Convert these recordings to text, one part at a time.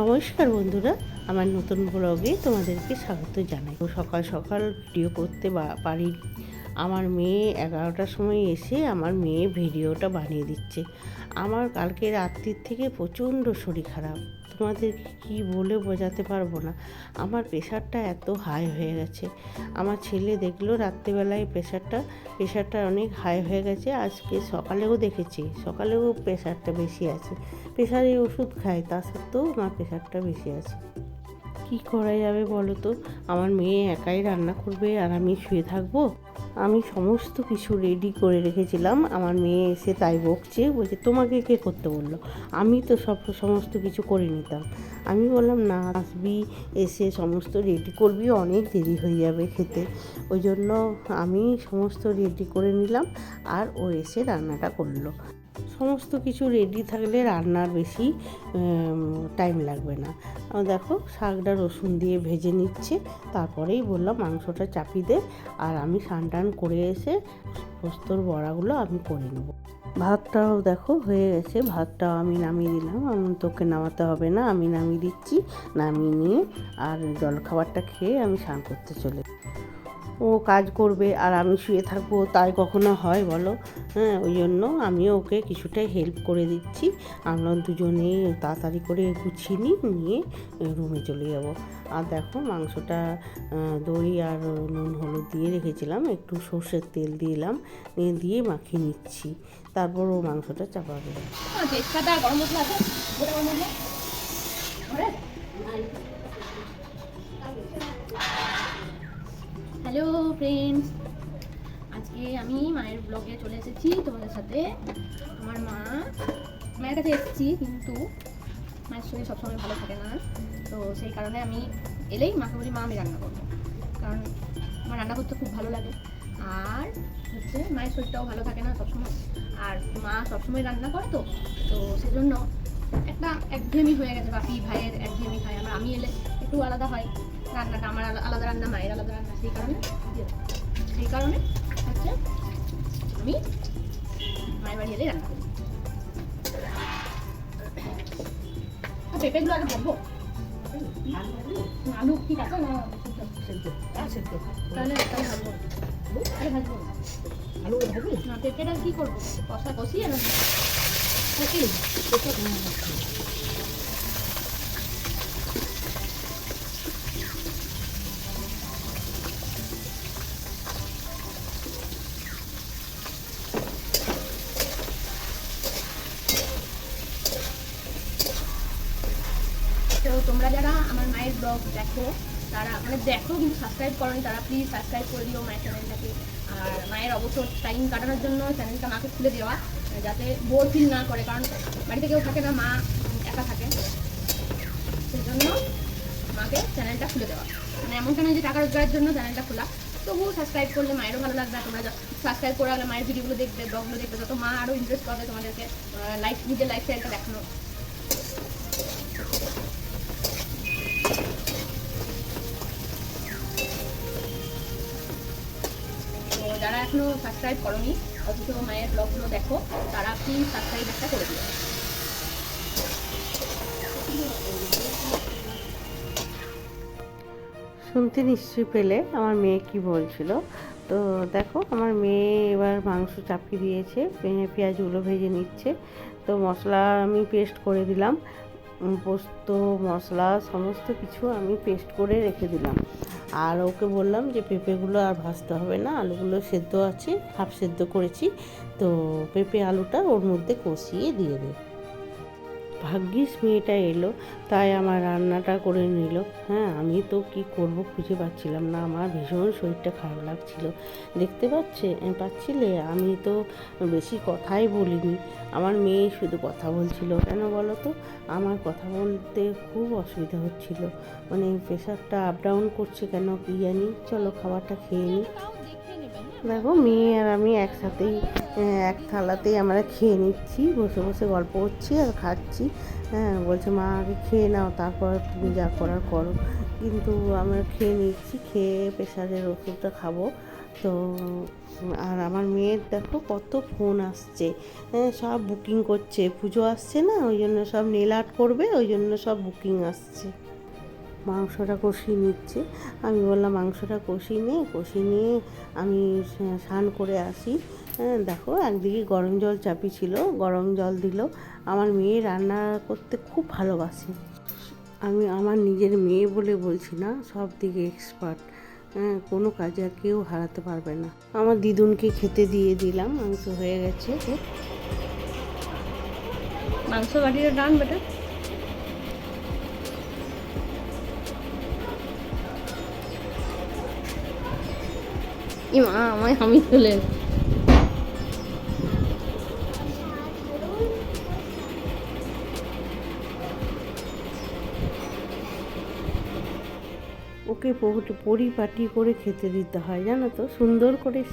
নমস্কার বন্ধুরা, আমার নতুন ব্লগে তোমাদেরকে স্বাগত জানাই। সকাল সকাল ভিডিও করতে পারি, আমার মেয়ে এগারোটার সময় এসে আমার মেয়ে ভিডিওটা বানিয়ে দিচ্ছে। আমার কালকে রাত্রির থেকে প্রচণ্ড শরীর খারাপ। তোমাদেরকে কি বলে বোঝাতে পারব না? আমার প্রেশারটা এত হাই হয়ে গেছে। আমার ছেলে দেখল রাত্রিবেলায় প্রেশারটা প্রেশারটা অনেক হাই হয়ে গেছে। আজকে সকালেও দেখেছি, সকালেও প্রেশারটা বেশি আছে। প্রেশারে ওষুধ খায়, তা সত্ত্বেও আমার প্রেশারটা বেশি আছে। কি করা যাবে বলো তো? আমার মেয়ে একাই রান্না করবে আর আমি শুয়ে থাকব? আমি সমস্ত কিছু রেডি করে রেখেছিলাম। আমার মেয়ে এসে তাই বকছে, বলছে, তোমাকে কে করতে বলল? আমি তো সব, সমস্ত কিছু করে নিতাম। আমি বললাম, না, আসবি, এসে সমস্ত রেডি করবি, অনেক দেরি হয়ে যাবে খেতে। ওই জন্য আমি সমস্ত রেডি করে নিলাম, আর ও এসে রান্নাটা করল। সমস্ত কিছু রেডি থাকলে রান্নার বেশি টাইম লাগবে না। দেখো, শাকটা রসুন দিয়ে ভেজে নিচ্ছে, তারপরেই বললাম মাংসটা চাপিয়ে দে, আর আমি স্নান টান করে এসে পোস্তর বড়াগুলো আমি করে নেব। ভাতটাও দেখো হয়ে গেছে, ভাতটাও আমি নামিয়ে দিলাম। আমি তোকে নামাতে হবে না, আমি নামিয়ে দিচ্ছি, নামিয়ে নিয়ে আর জলখাবারটা খেয়ে আমি স্নান করতে চলে ও কাজ করবে আর আমি শুয়ে থাকব তাই কখনো হয় বলো? হ্যাঁ ওই জন্য আমিও ওকে কিছুটা হেল্প করে দিচ্ছি। আমরা দুজনে তাড়াতাড়ি করে গুছিয়ে নিই নিয়ে রুমে চলে যাব। আর দেখো মাংসটা দই আর নুন হলুদ দিয়ে রেখেছিলাম একটু সর্ষের তেল দিলাম দিয়ে মাখিয়ে নিচ্ছি। তারপর ও মাংসটা চাপাবে। হ্যাঁ, গরম মশলা আছে? হ্যালো ফ্রেন্ডস আজকে আমি মায়ের ব্লগে চলে এসেছি তোমাদের সাথে। আমার মা মায়ের কাছে এসেছি, কিন্তু মায়ের শরীর সবসময় ভালো থাকে না। তো সেই কারণে আমি এলেই মাকে বলি, মা, আমি রান্না করব। কারণ আমার রান্না করতে খুব ভালো লাগে। আর হচ্ছে মায়ের শরীরটাও ভালো থাকে না সবসময়। আর মা সবসময় রান্না করে তো তো সেজন্য একটা একঘেয়েমি হয়ে গেছে, বাপি, ভাইয়ের একঘেয়েমি খায় আমরা আমি এলে একটু আলাদা হয়। রান্নাটা আমার আলাদা রান্না মায়ের আলাদা রান্না সেই কারণে সেই কারণে হচ্ছে আমি মায়ের বাড়ি এলেই রান্না করি। পেঁপেগুলো আগে বলব আলু ঠিক আছে না তাহলে তাহলে ভাজবো। আরে ভাজবো আলু ভাবি না পেঁপেটা কি করব? কষা কষিয়ে না তো দেখো, তারা মানে দেখো কিন্তু সাবস্ক্রাইব করনি, তারা প্লিজ সাবস্ক্রাইব করে দিও মায়ের চ্যানেলটাকে আর মায়ের অবসর টাইম কাটানোর জন্য চ্যানেলটা মাকে খুলে দেওয়া, যাতে বোর ফিল না করে, কারণ বাড়িতে কেউ থাকে না, মা একা থাকে। সেই জন্য মাকে চ্যানেলটা খুলে দেওয়া। মানে এমনটা নয় যে টাকা রোজগারের জন্য চ্যানেলটা খোলা? তবুও সাবস্ক্রাইব করলে মায়েরও ভালো লাগবে তোমরা সাবস্ক্রাইব করে মায়ের ভিডিওগুলো দেখবে ব্লগগুলো দেখবে তত মা আরও ইন্টারেস্ট করবে তোমাদেরকে লাইফ নিজের লাইফস্টাইলটা দেখানো এখনও সাবস্ক্রাইব করনি, অথচ মায়ের ব্লগগুলো দেখো, তারা প্লিজ সাবস্ক্রাইব একটা করে দিও। শুনতে নিশ্চয়ই পেলে আমার মেয়ে কি বলছিল। তো দেখো, আমার মেয়ে এবার মাংস চাপিয়ে দিয়েছে পেঁয়াজগুলো ভেজে নিচ্ছে। তো মশলা আমি পেস্ট করে দিলাম। পোস্ত, মশলা, সমস্ত কিছু আমি পেস্ট করে রেখে দিলাম। আর ওকে বললাম যে পেঁপেগুলো আর ভাজতে হবে না, আলুগুলো সেদ্ধ আছে, হাফ সেদ্ধ করেছি, তো পেঁপে আলুটা ওর মধ্যে কষিয়ে দিয়ে দে। ভাগ্যিস মেয়েটা এলো, তাই আমার রান্নাটা করে নিল। হ্যাঁ আমি তো কি করব খুঁজে পাচ্ছিলাম না, আমার ভীষণ শরীরটা খারাপ লাগছিল। দেখতে পাচ্ছে? পাচ্ছিলে? আমি তো বেশি কথাই বলিনি। আমার মেয়ে শুধু কথা বলছিল। কেন বলো তো? আমার কথা বলতে খুব অসুবিধা হচ্ছিল। মানে প্রেশারটা আপ ডাউন করছে কেন কি জানি। চলো খাবারটা খেয়ে নিই দেখো, মেয়ে আর আমি একসাথেই এক থালাতেই আমরা খেয়ে নিচ্ছি, বসে বসে গল্প করছি আর খাচ্ছি। হ্যাঁ বলছে, মা, আগে খেয়ে নাও, তারপর তুমি যা করার করো। কিন্তু আমরা খেয়ে নিচ্ছি, খেয়ে প্রেশারের ওষুধটা খাব। তো, আর আমার মেয়ের দেখো কত ফোন আসছে। হ্যাঁ সব বুকিং করছে, পুজো আসছে না, ওই জন্য সব নেল আর্ট করবে, ওই জন্য সব বুকিং আসছে। মাংসটা কষিয়ে নিচ্ছে। আমি বললাম, মাংসটা কষিয়ে নে, কষিয়ে নিয়ে আমি স্নান করে আসি। দেখো একদিকে গরম জল চাপি ছিল গরম জল দিল। আমার মেয়ে রান্না করতে খুব ভালোবাসে। আমি, আমার নিজের মেয়ে বলে বলছি না, সব দিকে এক্সপার্ট হ্যাঁ কোনো কাজে আর কেউ হারাতে পারবে না। আমার দিদুনকে খেতে দিয়ে দিলাম, মাংস হয়ে গেছে। মাংস বাটিটা ডান বেটা। ই মা আমায় আমি তুলে ওকে পরি- পরিপাটি করে খেতে দিতে হয়, জানো তো? সুন্দর করে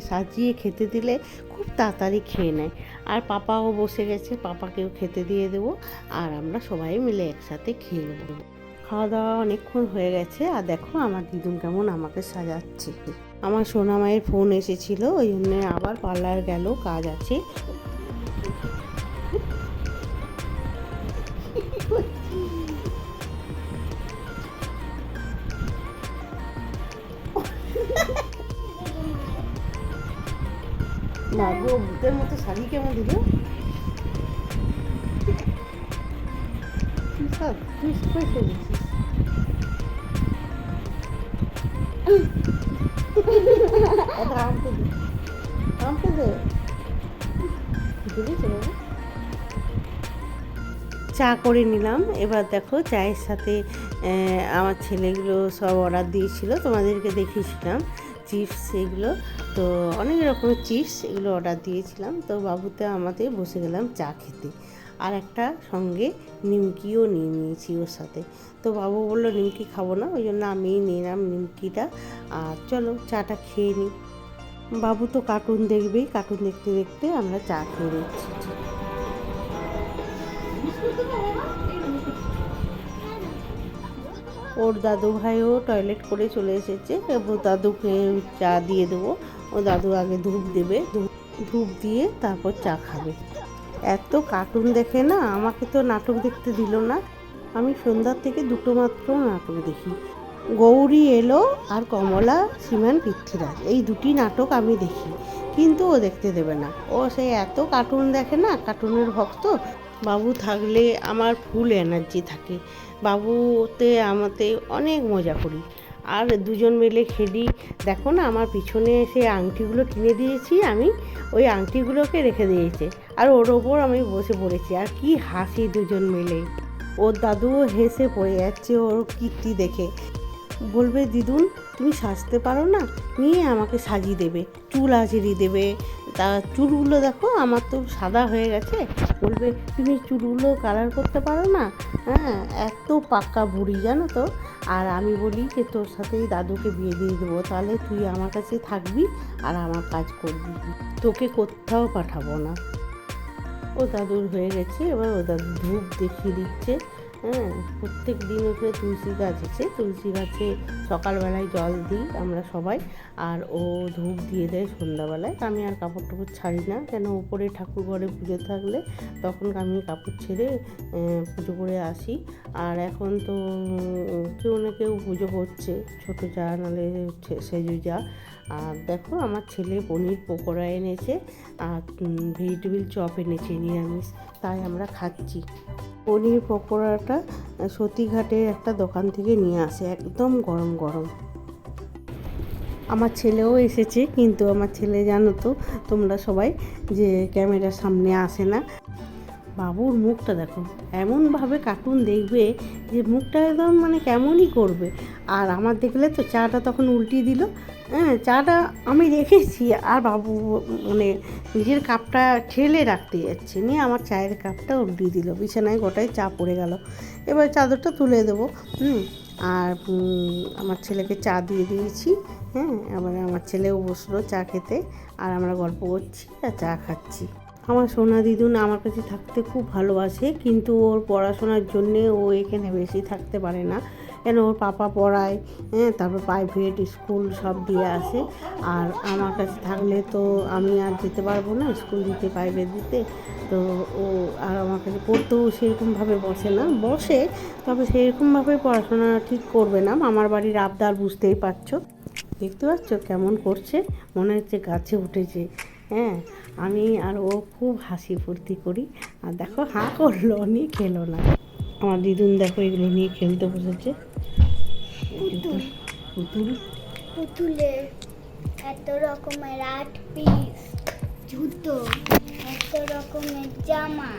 সাজিয়ে খেতে দিলে খুব তাড়াতাড়ি খেয়ে নেয়। আর পাপাও বসে গেছে, পাপাকেও খেতে দিয়ে দেবো আর আমরা সবাই মিলে একসাথে খেয়ে নেব। খাওয়া দাওয়া অনেকক্ষণ হয়ে গেছে আর দেখো আমার দিদুন কেমন আমাকে সাজাচ্ছে। আমার সোনা মায়ের ফোন এসেছিল, ওই জন্য আবার পার্লার গেল, কাজ আছে। শাড়ি কেমন দিল? চা করে নিলাম। এবার দেখো চায়ের সাথে আমার ছেলেগুলো সব অর্ডার দিয়েছিল। তোমাদেরকে দেখিয়েছিলাম চিপস এগুলো। তো অনেক রকমের চিপস এগুলো অর্ডার দিয়েছিলাম। তো বাবুতে আমাদের বসে গেলাম চা খেতে। আর একটা সঙ্গে নিমকিও নিয়ে নিয়েছি ওর সাথে। তো বাবু বলল, নিমকি খাব না। ওই জন্য আমিই নিলাম নিমকিটা। আর চলো চাটা খেয়ে নিই। বাবু তো কার্টুন দেখবেই। কার্টুন দেখতে দেখতে আমরা চা খেয়ে নিচ্ছি। ওর দাদু ভাইও টয়লেট করে চলে এসেছে। এবার দাদুকে চা দিয়ে দেবো। ও দাদু আগে ধূপ দেবে। ধূপ দিয়ে তারপর চা খাবে। এত কার্টুন দেখে না, আমাকে তো নাটক দেখতে দিল না। আমি সন্ধ্যার থেকে দুটো মাত্র নাটক দেখি। গৌরী এলো আর কমলা সীমান পৃথ্বীরাজ। এই দুটি নাটক আমি দেখি, কিন্তু ও দেখতে দেবে না। ও সেই এত কার্টুন দেখে না কার্টুনের ভক্ত। বাবু থাকলে আমার ফুল এনার্জি থাকে। বাবুতে আমাতে অনেক মজা করি। আর দুজন মিলে খেলি। দেখো না, আমার পিছনে সেই আংটিগুলো কিনে দিয়েছি আমি, ওই আংটিগুলোকে রেখে দিয়েছে। আর ওর ওপর আমি বসে পড়েছি। আর কি হাসি দুজন মিলে। ওর দাদুও হেসে পড়ে যাচ্ছে, ওর কীর্তি দেখে। বলবে, দিদুন, তুমি সাজতে পারো না? নিয়ে আমাকে সাজিয়ে দেবে, চুল আঁচড়িয়ে দেবে। তা চুলগুলো দেখো, আমার তো সাদা হয়ে গেছে। বলবে, তুমি চুলগুলো কালার করতে পারো না? হ্যাঁ এত পাক্কা বুড়ি, জানো তো। আর আমি বলি যে, তোর সাথেই দাদুকে বিয়ে দিয়ে দেবো। তাহলে তুই আমার কাছে থাকবি আর আমার কাজ করবি। তোকে কোথাও পাঠাবো না। ও দাদুর হয়ে গেছে। এবার ও দাদু ধূপ দেখিয়ে দিচ্ছে। হ্যাঁ প্রত্যেক দিন ওখানে তুলসী গাছ আছে। তুলসী গাছে সকালবেলায় জল দিই আমরা সবাই। আর ও ধূপ দিয়ে দেয় সন্ধ্যাবেলায়। আমি আর কাপড় টাপড় ছাড়ি না। কেন? উপরে ঠাকুর ঘরে পুজো থাকলে তখন আমি কাপড় ছেড়ে পুজো করে আসি। আর এখন তো কেউ কেউ পুজো করছে, ছোটো যা, নাহলে ছে- সেজু যা। আর দেখো আমার ছেলে পনির পকোড়া এনেছে, আর ভেজিটেবিল চপ এনেছে, নিরামিষ, তাই আমরা খাচ্ছি। পনির পকোড়াটা সতীঘাটের একটা দোকান থেকে নিয়ে আসে, একদম গরম গরম। আমার ছেলেও এসেছে, কিন্তু আমার ছেলে জানো তো, তোমরা সবাই যে ক্যামেরার সামনে আসে না। বাবুর মুখটা দেখো এমনভাবে কার্টুন দেখবে যে মুখটা একদম মানে কেমনই করবে। আর আমার দেখলে তো চাটা তখন উল্টিয়ে দিল। হ্যাঁ চাটা আমি রেখেছি আর বাবু মানে নিজের কাপটা ঠেলে রাখতে যাচ্ছে। নিয়ে আমার চায়ের কাপটা উল্টিয়ে দিল। বিছানায় গোটায় চা পড়ে গেল। এবার চাদরটা তুলে দেবো। হুম, আর আমার ছেলেকে চা দিয়ে দিয়েছি। হ্যাঁ এবারে আমার ছেলেও বসল চা খেতে। আর আমরা গল্প করছি আর চা খাচ্ছি। আমার সোনা দিদুন আমার কাছে থাকতে খুব ভালোবাসে, কিন্তু ওর পড়াশোনার জন্যে ও এখানে বেশি থাকতে পারে না। কেন? ওর পাপা পড়ায় হ্যাঁ তারপর প্রাইভেট স্কুল সব দিয়ে আসে। আর আমার কাছে থাকলে তো আমি আর যেতে পারব না স্কুল দিতে প্রাইভেট দিতে। তো ও আর আমার কাছে পড়তেও সেরকমভাবে বসে না। বসে, তবে সেরকমভাবে পড়াশোনা ঠিক করবে না। মামার বাড়ির আবদার বুঝতেই পারছ। দেখতে পাচ্ছ? কেমন করছে? মনে হচ্ছে গাছে উঠেছে। হ্যাঁ আমি আর ও খুব হাসি ফুর্তি করি। আর দেখো হা করল নিয়ে খেলো না। আমার দিদুন দেখো এগুলো নিয়ে খেলতে বসেছে। পুতুল। পুতুল। পুতুলে এত রকমের আট পিস জুতো এত রকমের জামা।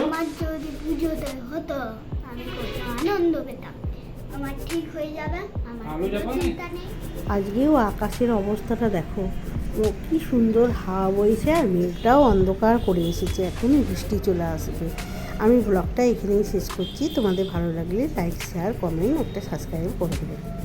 আমার যদি পুজোতে হতো আমি কত আনন্দ পেতাম। আমার ঠিক হয়ে যাবে আমার চিন্তা নেই। আজকেও আকাশের অবস্থাটা দেখো। ও কি সুন্দর হাওয়া বইছে আর মেঘটাও অন্ধকার করে এসেছে। এখনই বৃষ্টি চলে আসবে। আমি ব্লগটা এখানেই শেষ করছি। তোমাদের ভালো লাগলে লাইক শেয়ার কমেন্ট একটা সাবস্ক্রাইব করে দেবে।